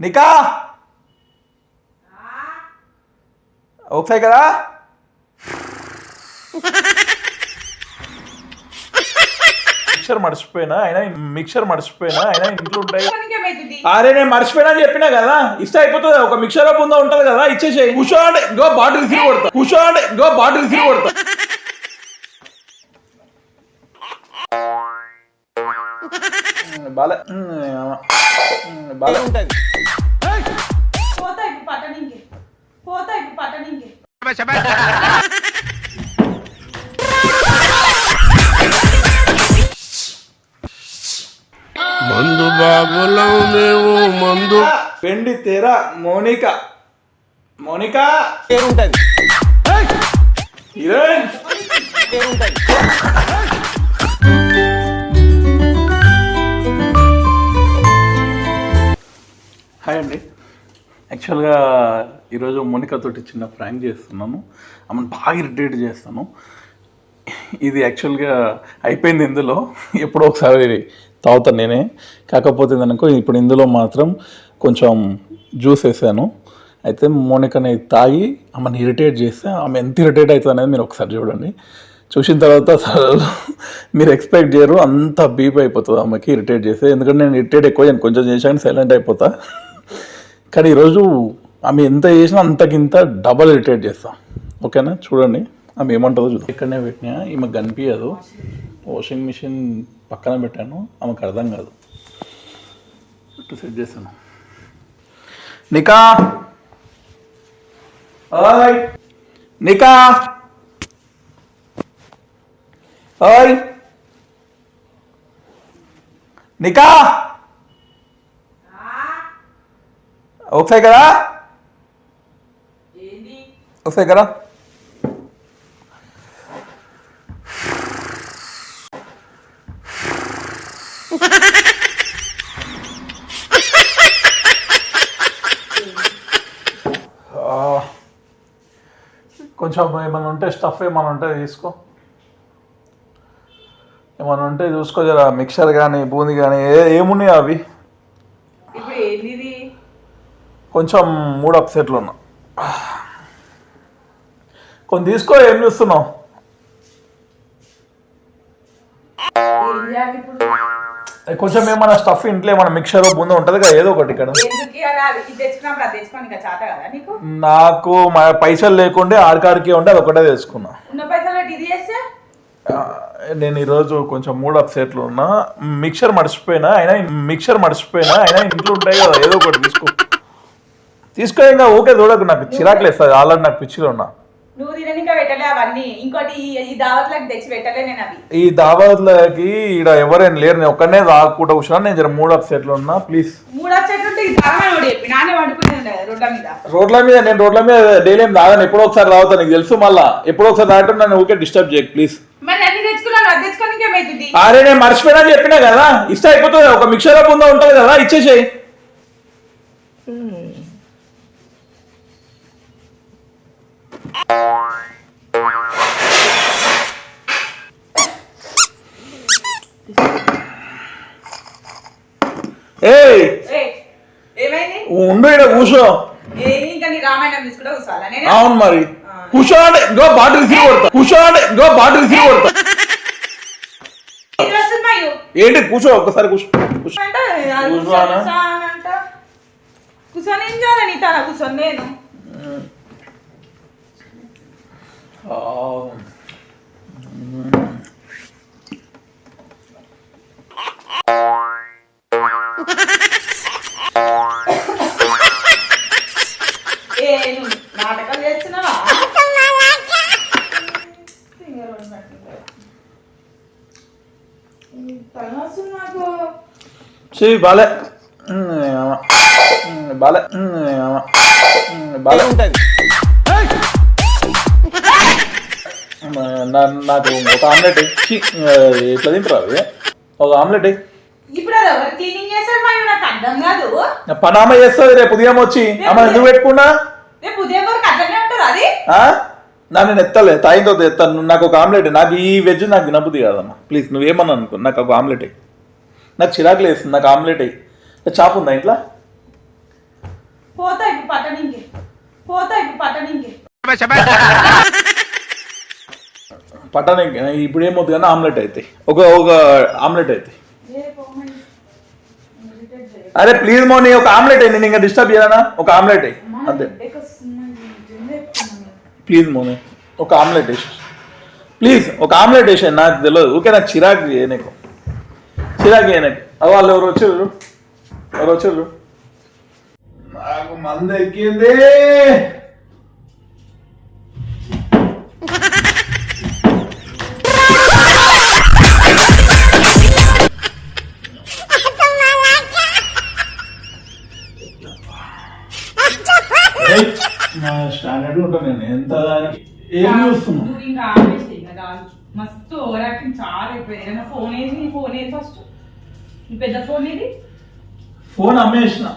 నికా ఒకసారి కదా మిక్సర్ మర్చిపోయినా? అయినా మిక్సర్ మర్చిపోయినా? అయినా ఇంట్లో ఉంటాయి. అరే నేను మర్చిపోయినా అని చెప్పినా కదా? ఇస్తే అయిపోతుంది ఒక మిక్సర్ బుందా ఉంటది కదా? ఇచ్చేసేయి. కూర్చో అంటే ఇంకో బాటిల్ తీసి కొడతా. కూర్చో అంటే ఇంకో బాటిల్ తీసి కొడతా. బాలే. బాలే ఉంటుంది పోతా ఇప్పుడు పట్టణంకి. పోతా ఇప్పుడు పట్టణంకి. మందు బాబులం మేము మందు. వెండి తెర మోనిక. మోనిక? పేరుంటది. హీరోయిన్ పేరుంటది. హాయ్ అండి. యాక్చువల్గా ఈరోజు మోనికతోటి చిన్న ప్రాంక్ చేస్తున్నాను. ఆమెను బాగా ఇరిటేట్ చేస్తాను. ఇది యాక్చువల్గా అయిపోయింది ఇందులో. ఎప్పుడో ఒకసారి తాగుతాను నేనే. కాకపోతే అనుకో ఇప్పుడు ఇందులో మాత్రం కొంచెం జ్యూస్ వేసాను. అయితే మోనికని తాగి ఆమెను ఇరిటేట్ చేస్తే ఆమె ఎంత ఇరిటేట్ అవుతుంది అనేది మీరు ఒకసారి చూడండి. చూసిన తర్వాత అసలు మీరు ఎక్స్పెక్ట్ చేయరు అంత బీప్ అయిపోతుంది ఆమెకి ఇరిటేట్ చేస్తే. ఎందుకంటే నేను ఇరిటేట్ ఎక్కువ నేను కొంచెం చేశాను సైలెంట్ అయిపోతా. కానీ ఈరోజు ఆమె ఎంత చేసినా అంతకింత డబల్ ఇరిటేట్ చేస్తాం. ఓకేనా? చూడండి. ఆమె ఏమంటుందో చూద్దాం. ఇక్కడనే పెట్టినా ఈమె కనిపించదు వాషింగ్ మిషన్ పక్కన పెట్టాను. ఆమెకు అర్థం కాదు. ఇటు సెట్ చేస్తాను. నికా! ఓయ్! నికా! ఓయ్! నికా! ఒకసారి కదా? ఒకసారి కదా? కొంచెం ఏమైనా ఉంటే స్టఫ్ ఏమైనా ఉంటే తీసుకో. ఏమైనా ఉంటే చూసుకో జరా మిక్సర్ కానీ బూందీ కానీ ఏ ఏమున్నాయి అవి ఇప్పుడు ఏంది ఇది కొంచెం మూడు అప్సెట్లు ఉన్నా. కొన్ని తీసుకో ఏం చూస్తున్నావు? కొంచెం ఏమైనా స్టఫ్ ఇంట్లో ఏమైనా మిక్సర్ బూంద ఉంటుంది కదా ఏదో ఒకటి ఇక్కడ. నీకు? మా పైసలు లేకుండే ఆడికాడికి ఉంటే అది ఒకటే తెచ్చుకున్నా. నేను ఈరోజు కొంచెం మూడు అప్సెట్లు ఉన్నా. మిక్సర్ మర్చిపోయినా అయినా మిక్సర్ మర్చిపోయినా అయినా ఇంట్లో ఉంటాయి కదా ఏదో ఒకటి తీసుకో. తీసుకో ఇంకా ఓకే చూడకు నాకు చిరాకులు వేస్తుంది ఆల్రెడీ నాకు పిచ్చిలో ఉన్నా. నువ్వు తిననిక పెట్టలే అవన్నీ. ఇంకోటి ఈ- ఈ దావత్లకు తెచ్చి పెట్టలే నేను అవి. ఈ దాబాద్లకి ఈడ ఎవరైనా లేరు నేను ఒక్కనే తాగకుండా కూర్చున్నా నేను జర మూడు అప్సెట్లు ఉన్నా ప్లీజ్ మూడు చెప్పి. నానే వండుకునే రోడ్ల మీద. రోడ్ల మీద నేను రోడ్ల మీద డైలీ ఏం తాగాను ఎప్పుడో ఒకసారి తాగుతాను నీకు తెలుసు మళ్ళా. ఎప్పుడో ఒకసారి తాగటం నన్ను ఊకే డిస్టర్బ్ చేయకు ప్లీజ్ మరి అన్ని తెచ్చుకున్నాను అది తెచ్చుకోనికి ఏమైతుంది అరే నేను మర్చిపోయినా అని చెప్పినా కదా ఇస్తే అయిపోతుంది ఒక మిక్సర్ బుందా ఉంటుంది కదా ఇచ్చేసేయి ఏయ్ ఏ ఏమైంది ఉండు ఇక్కడ కూర్చో. అవును మరి. కూర్చో అంటే ఇంకో బాటిల్ తీసి కొడతా. కూర్చో అంటే ఇంకో బాటిల్ తీసి కొడతా. ఏంటి కూర్చో ఒక్కసారి కూర్చో. కూర్చో ఏం కూర్చొని? నేను నాటకాలు చేస్తున్నావా? బాలే. బాలే. బాలే. ఉంటుంది నాకు ఒక ఆమ్లెట్ ఇచ్చి ఎట్లా తింటారు అవి? ఒక ఆమ్లెట్ అది పనామ చేస్తుంది రేపు ఉదయం వచ్చి. అమ్మ ఎందుకు పెట్టుకున్నా? రేపు ఉదయం వరకు అట్లనే ఉంటుంది అది? ఆ? నా నేను ఎత్తలే. తాయితో ఎత్తాను నాకు ఒక ఆమ్లెట్ నాకు ఈ వెజ్ నాకు తినబుద్ది కాదమ్మా. ప్లీజ్ నువ్వేమన్నా అనుకో. నాకు ఒక ఆమ్లెట్ అయ్యి నాకు చిరాకులు వేస్తుంది నాకు ఆమ్లెట్ అయ్యి చాప్ ఉందా ఇంట్లో? పోతా ఇప్పుడు పట్టణంకి. పోతా ఇప్పుడు పట్టణంకి. పట్టణం ఇప్పుడు ఏమవుతుంది కానీ ఆమ్లెట్ అవుతాయి ఒక ఒక ఆమ్లెట్ అవుతాయి అరే ప్లీజ్ మోని ఒక ఆమ్లెట్ అయ్యి నేను ఇంకా డిస్టర్బ్ చేయాలనా? ఒక ఆమ్లెట్ అయ్యి. అంతే. ప్లీజ్ మోని ఒక ఆమ్లెట్ వేసి. ప్లీజ్ ఒక ఆమ్లెట్ వేసాను నాకు తెలియదు. ఓకే నాకు చిరాకు చేయనీకు చిరాకు చేయనీకు వాళ్ళు ఎవరు వచ్చారు? ఎవరు వచ్చారు? నాకు మంద ఎక్కింది నా స్టాండర్డ్ ఉంటాను నేను. ఎంత ఏం చూస్తున్నావు? నువ్వు ఇంకా ఆపేసి ఇంకా చాలు. మస్తు ఓవర్ యాక్టింగ్ చాలా అయిపోయింది ఏదైనా ఫోన్ వేసి నీ ఫోన్ ఏది ఫస్ట్ నీ పెద్ద ఫోన్ ఇది ఫోన్ అమ్మేసిన.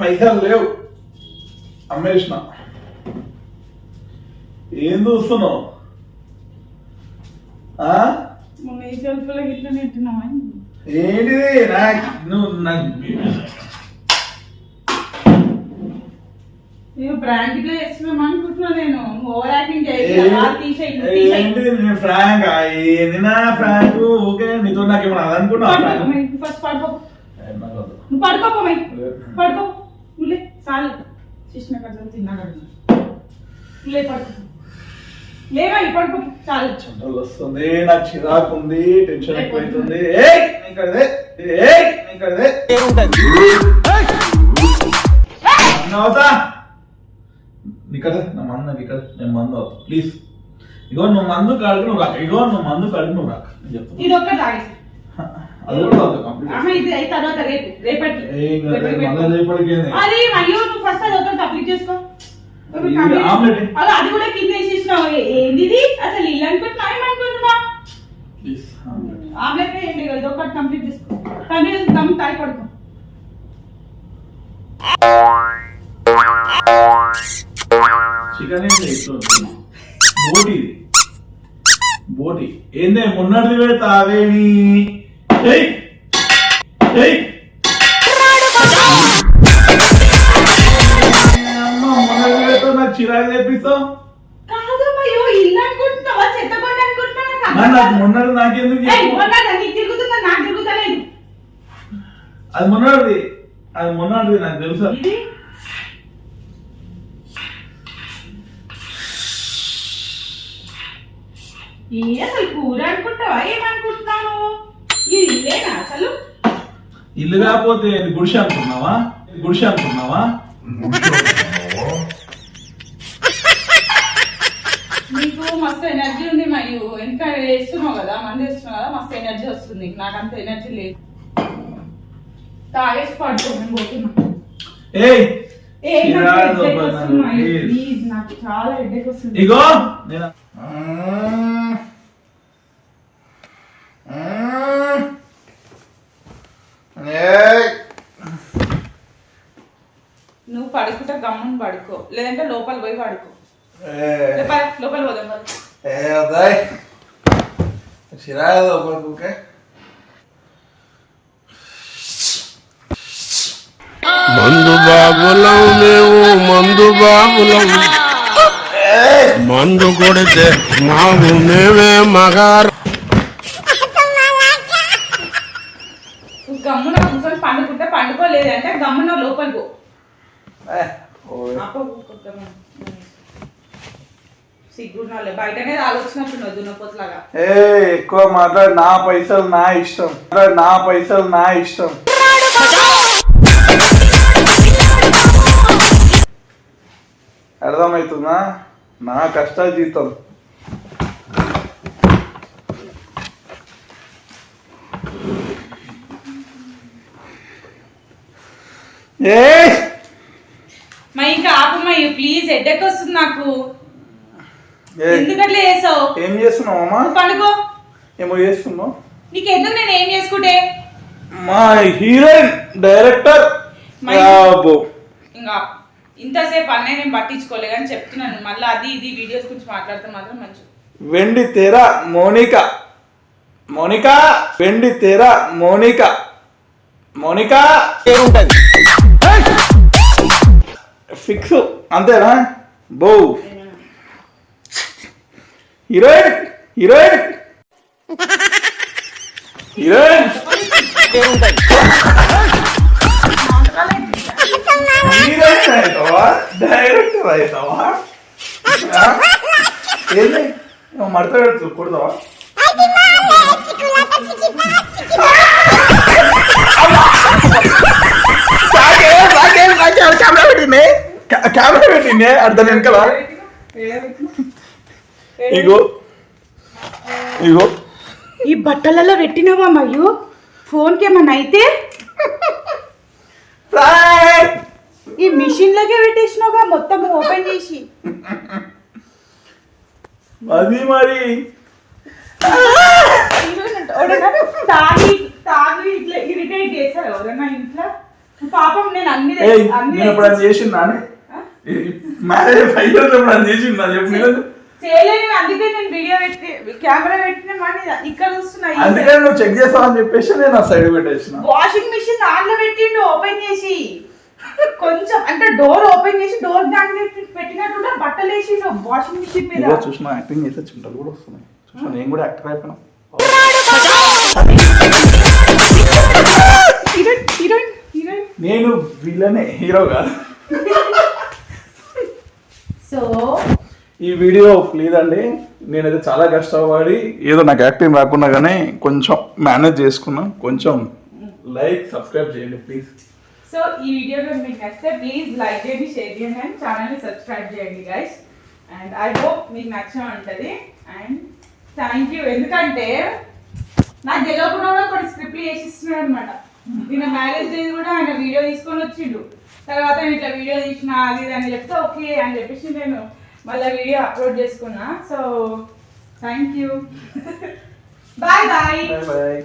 పైసలు లేవు. అమ్మేసిన. ఏం చూస్తున్నావు? ఆ? మొన్న ఈ సెల్ఫ్లో ఇట్లా నెట్టినావా ఏంటిది? నాకు నువ్వు నాకు నేను ప్రాంక్ చేస్తున్నాం అనుకుంటున్నా నేను. ఓవర్ యాక్టింగ్ నేను ఫ్రాంక్ ఏంది నా ఫ్రాంక్ ఓకే నీతో నాకు ఏమన్నా అదనుకున్నా ఫస్ట్ పడుకో. నువ్వు పడుకోపో మై పడుకో. నువ్వులే చాలు. కృష్ణ కథలు తిన్నా కదా నువ్వులే పడుకో. లేవా పడుకో. చాలు. చెమటలు వస్తుంది నాకు చిరాకు ఉంది టెన్షన్ ఎక్కువైతుంది. ఏయ్ నీకదే ఏయ్ నీకదే అవుతా. నీకదే నా మందు నాకు ఇక్కడ నేను మందు అవుతా. ప్లీజ్ ఇగో నువ్వు మందు కాడికి నువ్వు రాక ఇగో నువ్వు మందు కాడికి నువ్వు రాక చెప్తాను ఇది తాగేసి అది కూడా కంప్లీట్ ఆహా ఇది అయిన తర్వాత రేపు రేపటి మళ్ళీ రేపటికి? అది అయ్యో నువ్వు ఫస్ట్ అది ఒకటి కంప్లీట్ చేసుకో. అది కూడా కింద వేసేసినావు. ఏంది అసలు ఇల్లు అనుకుంటున్నా ఏమనుకుంటున్నా ప్లీజ్ ఆమ్లెట్. ఏంటి ఇది ఒకటి కంప్లీట్ చేసుకో. కంప్లీట్ దమ్ తాయి పడుకో. ఇస్తుంది? బోటి. బోటి. ఏందే మొన్నటిది పెడతా అవేమి చిరాకు తెప్పిస్తావు? నాకు? మొన్నటి నాకెందుకు అది మొన్నటిది. అది మొన్నటిది నాకు తెలుసా. అసలు కూర అనుకుంటావా? ఏమనుకుంటున్నాను ఇది ఇల్లేనా అసలు? ఇల్లు కాకపోతే గుడిసె అనుకున్నావా? గుడిసె అనుకున్నావా? నీకు మస్తు ఎనర్జీ ఉంది మరియు ఎంత వేస్తున్నావు కదా? మంది వేస్తున్నావు కదా మస్తు ఎనర్జీ వస్తుంది. నీకు నాకు అంత ఎనర్జీ లేదు. తాగేసి పడుకో నేను పోతున్నా. ఏయ్! ఏ నాకు headache please. నాకు చాలా హెడేక్ వస్తుంది. ఇగో! నేను నువ్వు పడుకుంటే గమ్మున పడుకో లేదంటే లోపల పోయి పడుకో. లోపల లోపల పోదాం మందు బాబులం మేము మందు బాబులం. మందు కొడితే మాకు మేమే మగారు. గమ్మున కూర్చొని పండుకుంటే పండుకోలేదంటే గమ్మున లోపల ఏ ఎక్కువ మాట్లాడు. నా పైసలు నా ఇష్టం. నా పైసలు నా ఇష్టం. అర్థమవుతుందా? నా కష్ట జీతం ఏ! ఆపమ్మయ్య ప్లీజ్ హెడ్ఎక్ వస్తుంది నాకు. ఎందుకట్లా చేసావు? ఏం చేస్తున్నావు అమ్మా? పండుకో. ఏమో చేస్తున్నావు? నీకు ఎందుకు నేను ఏం చేసుకుంటే? మా హీరోయిన్ డైరెక్టర్. ఇంకా ఇంతసేపు అన్నయ్య నేను పట్టించుకోలే కానీ చెప్తున్నాను. మళ్ళీ అది ఇది వీడియోస్ గురించి మాట్లాడితే మాత్రం మంచి వెండి తెర మోనిక. మోనిక వెండి తెర మోనిక. మోనిక. ఏముంటది ఫిక్స్ అంతేనా బో. Heroine heroine. హీరోయిన్. హీరోయిన్ అవుతావా? డైరెక్టర్ అవుతావా? ఆ? ఏంది? ఏమో మడత పెడుతూ కొడతావా కెమెరా పెట్టింది? కెమెరా పెట్టింది? అర్థం వెనకలా ఇగో. ఇగో. ఈ బట్టలలో పెట్టినవా మయ్యు? ఫోన్కి ఏమన్నా అయితే? ఈ మిషన్ లకే పెట్టేసినావుగా మొత్తం ఓపెన్ చేసి. అది మరి. తాగి తాగి ఇట్లా ఇరిటేట్ చేశారు ఎవరైనా ఇంట్లో? పాపం నేను అన్ని నేను ఎప్పుడు అది చేసిందా? మ్యారేజ్ ఫైవ్ ఇయర్స్ ఎప్పుడు అది చేసిందా? చెప్పు చేయలేను అందుకే నేను వీడియో పెట్టి కెమెరా పెట్టిన మరి ఇక్కడ చూస్తున్నా నువ్వు చెక్ చేస్తావని చెప్పేసి నేను ఆ సైడ్ పెట్టేసిన. వాషింగ్ మిషన్ దాంట్లో పెట్టిండు ఓపెన్ చేసి. కొంచెం అంటే డోర్ ఓపెన్ చేసి డోర్ దాంట్లో పెట్టినట్టు బట్టలు వేసిండు వాషింగ్ మిషన్ మీద. చూసిన యాక్టింగ్ చేస్తే చింటలు కూడా వస్తున్నాయి. చూసిన నేను కూడా యాక్టర్ అయిపోయినా. విలనే హీరో కాదు. సో ఈ వీడియో ప్లీజ్ అండి. నేనైతే చాలా కష్టపడి ఏదో నాకు యాక్టింగ్ రాకున్నా కానీ కొంచెం మేనేజ్ చేసుకున్నా. కొంచెం లైక్ సబ్స్క్రైబ్ చేయండి ప్లీజ్. సో ఈ వీడియో కనుక మీకు నచ్చితే ప్లీజ్ లైక్ చేయండి షేర్ చేయండి అండ్ ఛానల్ని సబ్స్క్రైబ్ చేయండి గైస్ అండ్ ఐ హోప్ మీకు నచ్చే ఉంటుంది. అండ్ థ్యాంక్ యూ ఎందుకంటే నాకు తెలియకుండా కూడా కొన్ని స్క్రిప్ట్లు చేసిస్తున్నాడు అనమాట నిన్న మ్యారేజ్ డే కూడా ఆయన వీడియో తీసుకొని వచ్చిండు. తర్వాత నేను ఇట్లా వీడియో తీసిన అది ఇది అని చెప్తే ఓకే అని చెప్పేసి నేను మళ్ళీ వీడియో అప్లోడ్ చేసుకున్నా. So thank you bye bye. Bye bye.